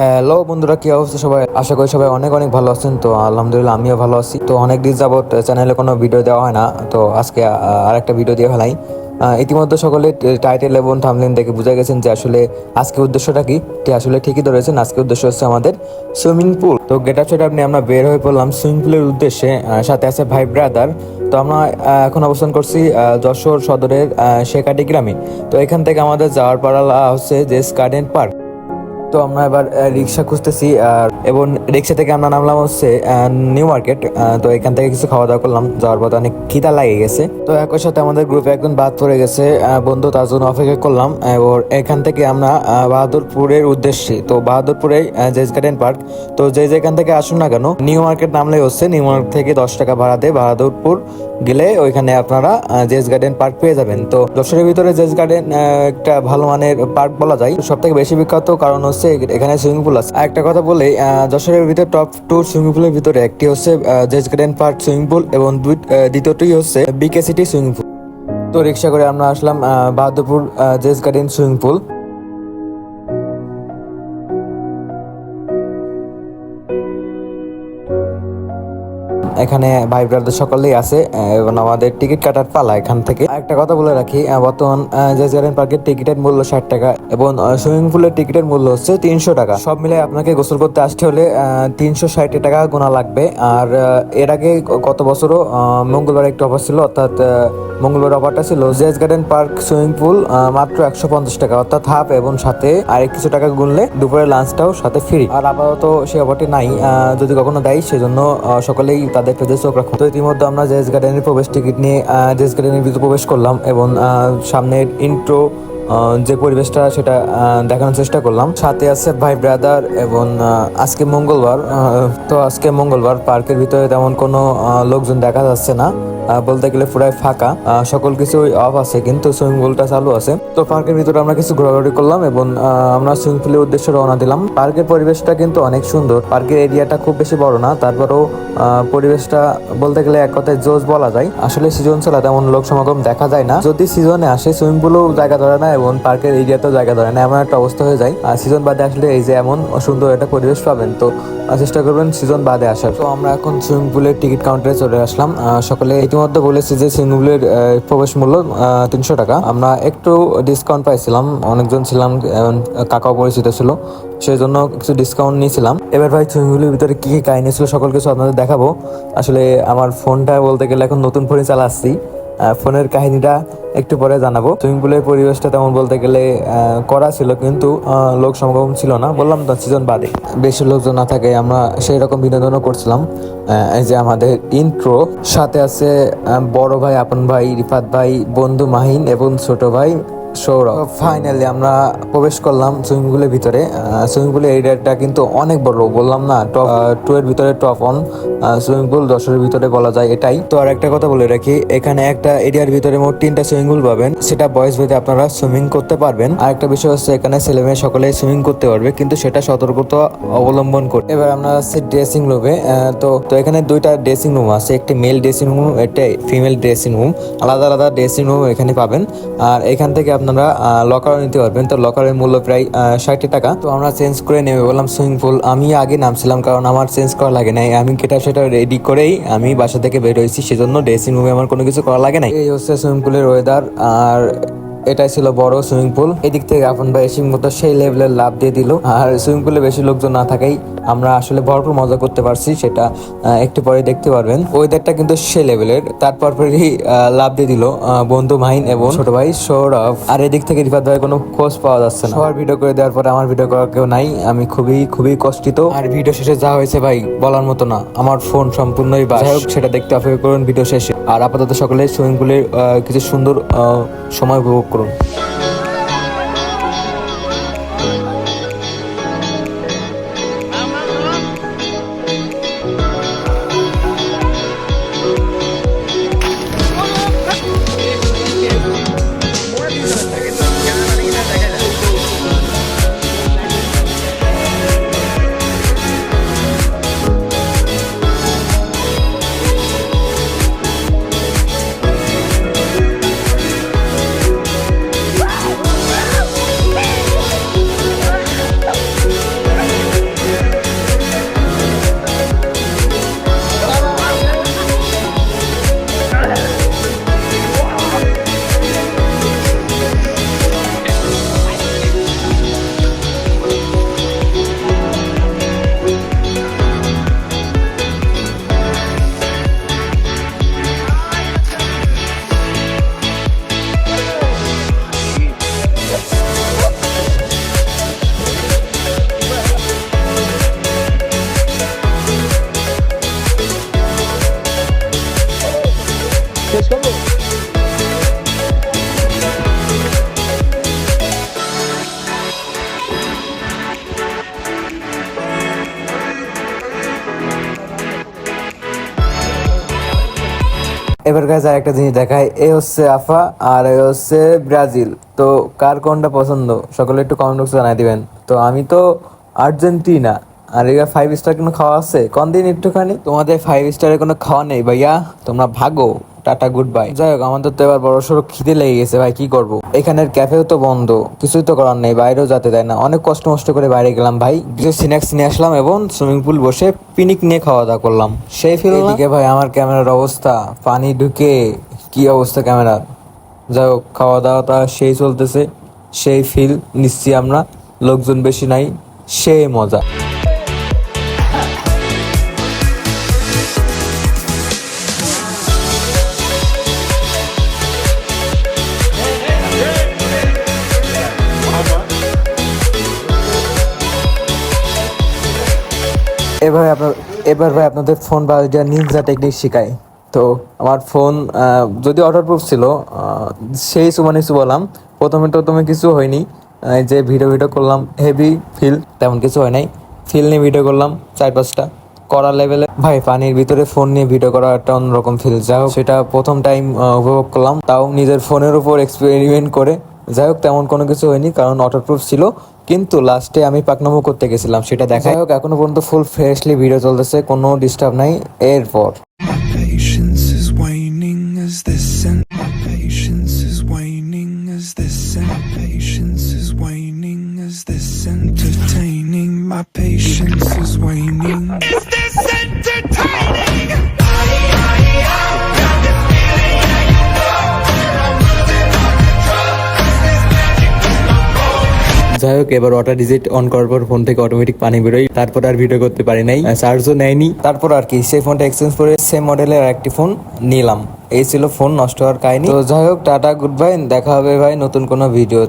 Hello বন্ধুরা, কি অবস্থা সবাই? আশা করি সবাই অনেক অনেক ভালো আছেন। তো আলহামদুলিল্লাহ আমিও ভালো আছি। তো অনেক দিন যাবত চ্যানেলে কোনো ভিডিও দেওয়া হয় না। তো আজকে আরেকটা ভিডিও দিয়ে ফেলাই। ইতিমধ্যে সকলে টাইটেল এবং থামলেন দেখে বুঝে গেছেন যে আসলে আজকে উদ্দেশ্যটা কি? আসলে ঠিকই ধরেছেন, আজকে উদ্দেশ্য হচ্ছে আমাদের সুইমিং পুল তো গেট আপ নিয়ে আমরা বের হয়ে পড়লাম সুইমিং পুলের উদ্দেশ্যে। সাথে আছে ভাই ব্রাদার তো আমরা এখন অবস্থান করছি যশোর সদরের শেখাটি গ্রামে। তো এখান থেকে আমাদের যাওয়ার পাড়া হচ্ছে যে গার্ডেন পার্ক তো আমরা এবার রিক্সা খুঁজতেছি, আর এবং রিক্সা থেকে আমরা নামলাম হচ্ছে নিউ মার্কেট তো এখান থেকে কিছু খাওয়া দাওয়া করলাম, যাওয়ার পথে অনেক খিদা লাগে গেছে। তো একই সাথে আমাদের গ্রুপে একজন বাদ পড়ে গেছে বন্ধু তার জন্য অপেক্ষা করলাম, এবং এখান থেকে আমরা বাহাদুরপুরের উদ্দেশ্যে, তো বাহাদুরপুরে জেস গার্ডেন পার্ক, তো যে যেখান থেকে আসুন না কেন নিউ মার্কেট নামলে হচ্ছে নিউ মার্কেট থেকে দশ টাকা ভাড়াতে বাহাদুরপুর গেলে ওইখানে আপনারা জেস গার্ডেন পার্ক পেয়ে যাবেন। তো যশোরের ভিতরে জেস গার্ডেন একটা ভালো মানের পার্ক বলা যায়। সব থেকে বেশি বিখ্যাত কারণ হচ্ছে এখানে সুইমিং পুল আছে। একটা কথা বলে যশোরের ভিতরে টপ টু সুইমিং পুলের ভিতরে একটি হচ্ছে Jess garden park swimming pool এবং দুই- দ্বিতীয়টি হচ্ছে বিকে সিটি সুইমিং পুল তো রিক্সা করে আমরা আসলাম Bahadurpur Jess garden swimming pool এখানে ভাই ব্রাদার সকলেই আছে এবং আমাদের টিকিট কাটার পালা এখান থেকে। একটা কথা বলে রাখি বর্তমান জেস গার্ডেন পার্কের টিকিটের মূল্য ষাট টাকা, এবং সুইমিং পুলের টিকিটের মূল্য হচ্ছে তিনশো টাকা। সব মিলে আপনাকে গোসল করতে আসতে হলে তিনশো ষাট টাকা গোনা লাগবে। আর এর আগে গত বছরও মঙ্গলবার একটা অফার ছিল, অর্থাৎ মঙ্গলবার অফারটা ছিল Jess garden park swimming pool মাত্র একশো পঞ্চাশ টাকা, অর্থাৎ হাফ এবং সাথে আর কিছু টাকা গুনলে দুপুরের লাঞ্চটাও সাথে ফ্রি আর আপাতত সেই অফারটি নাই যদি কখনো দেয়, সেজন্য সকলেই তাদের পেজে চোখ রাখুন। তো ইতিমধ্যে আমরা জেস গার্ডেনের প্রবেশ টিকিট নিয়ে জেস গার্ডেনের ভিতরে প্রবেশ করলাম এবং সামনের ইন্ট্রো যে পরিবেশটা সেটা দেখানোর চেষ্টা করলাম। সাথে আছে ভাই ব্রাদার এবং আজকে মঙ্গলবার তো আজকে মঙ্গলবার পার্কের ভিতরে তেমন কোনো লোকজন দেখা যাচ্ছে না। বলতে গেলে পুরাই ফাঁকা। সকল কিছু অফ আছে, কিন্তু সুইমিং পুলটা চালু আছে। তো পার্কের ভিতরে আমরা কিছু ঘোরাঘুরি করলাম এবং আমরা সুইমিং পুলের উদ্দেশ্যে রওনা দিলাম। পার্কের পরিবেশটা কিন্তু অনেক সুন্দর। পার্কের এরিয়াটা খুব বেশি বড় না, তারপরেও পরিবেশটা বলতে গেলে এক কথায় জোস বলা যায়। আসলে সিজন ছাড়া তেমন লোক সমাগম দেখা যায় না। যদি সিজনে আসে সুইমিং পুলও জায়গা ধরে না এবং পার্কের এরিয়াতেও জায়গা ধরে না এমন একটা অবস্থা হয়ে যায়। আর সিজন বাদে আসলে এই যে এমন সুন্দর একটা পরিবেশ পাবেন, তো চেষ্টা করবেন সিজন বাদে আসার। তো আমরা এখন সুইমিং পুলের টিকিট কাউন্টারে চলে আসলাম। সকলে ইতিমধ্যে বলেছি যে সিঙ্গুলের প্রবেশ মূল্য তিনশো টাকা। আমরা একটু ডিসকাউন্ট পাইছিলাম, অনেকজন ছিলাম কাকাও পরিচিত ছিল সেই জন্য কিছু ডিসকাউন্ট নিয়েছিলাম। এবার ভাই সুইমিং ভিতরে কী কী কাহিনী ছিল, সকল কিছু আপনাদের দেখাবো। আসলে আমার ফোনটা বলতে গেলে এখন নতুন ফোনে চালাচ্ছি। ফোনের কাহিনীটা একটু পরে জানাব। সুইমিং পুলের পরিবেশটা তেমন বলতে গেলে করা ছিল কিন্তু লোক সমাগম ছিল না। বললাম তো সিজন বাদে। বেশি লোকজন না থাকে আমরা সেই রকম বিনোদনও করছিলাম। এই যে আমাদের ইন্ট্রো সাথে আছে বড় ভাই, আপন ভাই, রিফাত ভাই, বন্ধু মাহিন এবং ছোট ভাই সৌরভ। ফাইনালি আমরা প্রবেশ করলাম সুইমিং পুলের ভিতরে। সুইমিং পুলের এরিয়াটা কিন্তু অনেক বড়, বললাম না টপ টু এর ভিতরে টপ অন সুইমিং পুল দশের ভিতরে বলা যায় এটাই। তো আর একটা কথা বলে রাখি, এখানে একটা এরিয়ার ভিতরে মোট তিনটা সুইমিং পুল পাবেন। সেটা বয়স ভেদে আপনারা সুইমিং করতে পারবেন। আর একটা বিষয় হচ্ছে, এখানে ছেলে মেয়ে সকলে সুইমিং করতে পারবে, কিন্তু সেটা সতর্কতা অবলম্বন করে। এবার আমরা আসছি ড্রেসিং রুমে তো তো এখানে দুইটা ড্রেসিং রুম আছে, একটি মেল ড্রেসিং রুম একটা ফিমেল ড্রেসিং রুম আলাদা আলাদা ড্রেসিং রুম এখানে পাবেন। আর এখান থেকে আপনারা লকারও নিতে পারবেন। তো লকারের মূল্য প্রায় ষাট টাকা। তো আমরা চেঞ্জ করে নেবে বললাম সুইমিং পুল আমি আগে নামছিলাম কারণ আমার চেঞ্জ করা লাগে নাই। আমি কেটা সেটা রেডি করেই আমি বাসা থেকে বের হয়েছি। সেজন্য ড্রেসিং রুমে আমার কোনো কিছু করা লাগে নাই। এই হচ্ছে সুইমিং পুলের ওয়েদার আর এটাই ছিল বড় সুইমিং পুল এদিক থেকে আপন ভাই সিং মতো সেই লেভেলের লাভ দিয়ে দিল। আর সুইমিং পুলে বেশি লোকজন না থাকাই আমরা আসলে ভরপুর মজা করতে পারছি সেটা একটু পরে দেখতে পারবেন। ওয়েদারটা কিন্তু সে লেভেলের তারপর পরই লাভ দিয়ে দিল বন্ধু মাহিন এবং ছোট ভাই সৌরভ। আর এদিক থেকে রিফাত ভাই কোনো খোঁজ পাওয়া যাচ্ছে না। সবার ভিডিও করে দেওয়ার পরে আমার ভিডিও করার কেউ নাই। আমি খুবই খুবই কষ্টিত। আর ভিডিও শেষে যা হয়েছে ভাই বলার মতো না। আমার ফোন সম্পূর্ণই বাস। যাই হোক সেটা দেখতে অপেক্ষা করুন ভিডিও শেষে। আর আপাতত সকলে সুইমিং পুলের কিছু সুন্দর সময় উপভোগ করুন। এবার গাছ আর একটা জিনিস দেখায় এ হচ্ছে আফা, আর এ হচ্ছে ব্রাজিল। তো কার কোনটা পছন্দ? সকলে একটু কমেন্ট বক্সে জানাই দিবেন। তো আমি তো আর্জেন্টিনা, আর এগুলো ফাইভ স্টার কোনো খাওয়া আছে? কোন দিন একটুখানি? তোমাদের ফাইভ স্টারের কোনো খাওয়া নেই, ভাইয়া? তোমরা ভাগো। টাটা গুড বাই যাই হোক আমাদের তো এবার বড় সড়ো খিদে লেগে গেছে ভাই কি করব? এখানের ক্যাফেও তো বন্ধ কিছুই তো করার নেই বাইরেও যেতে দেয় না। অনেক কষ্ট মষ্ট করে বাইরে গেলাম ভাই। কিছু স্ন্যাক্স নিয়ে আসলাম এবং সুইমিং পুল বসে পিনিক নিয়ে খাওয়া দাওয়া করলাম। সেই ফিল এদিকে ভাই আমার ক্যামেরার অবস্থা পানি ঢুকে কি অবস্থা ক্যামেরার যাই হোক খাওয়া দাওয়াটা সেই চলতেছে সেই ফিল নিচ্ছি আমরা লোকজন বেশি নাই সেই মজা। এবার আপনার, এবার ভাই আপনাদের ফোন বা যা নিনজা টেকনিক শেখাই। তো আমার ফোন যদি ওয়াটারপ্রুফ ছিল সেই সুমানে কিছু বললাম। প্রথমে তুমি কিছু হয়নি। যে ভিডিও ভিডিও করলাম হেভি ফিল তেমন কিছু হয় নাই। ফিল নিয়ে ভিডিও করলাম চার পাঁচটা করার লেভেলে ভাই, পানির ভিতরে ফোন নিয়ে ভিডিও করা একটা অন্যরকম ফিল হোক, সেটা প্রথম টাইম উপভোগ করলাম। তাও নিজের ফোনের উপর এক্সপেরিমেন্ট করে যাই হোক, তেমন কোনো কিছু হয়নি, কারণ ওয়াটারপ্রুফ ছিল। কিন্তু লাস্টে আমি পাকনামো করতে গেছিলাম, সেটা দেখা হোক, এখনও পর্যন্ত ফুল ফ্রেশলি ভিডিও চলতেছে, কোনো ডিস্টার্ব নাই। এরপর। My patience is waning. যাই হোক, এবার ওয়াটার ডিজিট অন করার পর ফোন থেকে অটোমেটিক পানি বেরোয়। তারপর আর ভিডিও করতে পারি নাই। চার্জও নেয়নি। তারপর আর কি, সেই ফোনটা এক্সচেঞ্জ করে সেম মডেলের একটি ফোন নিলাম। এই ছিল ফোন নষ্ট হওয়ার কাহিনি। তো যাই হোক, টাটা গুড বাই দেখা হবে ভাই নতুন কোনো ভিডিও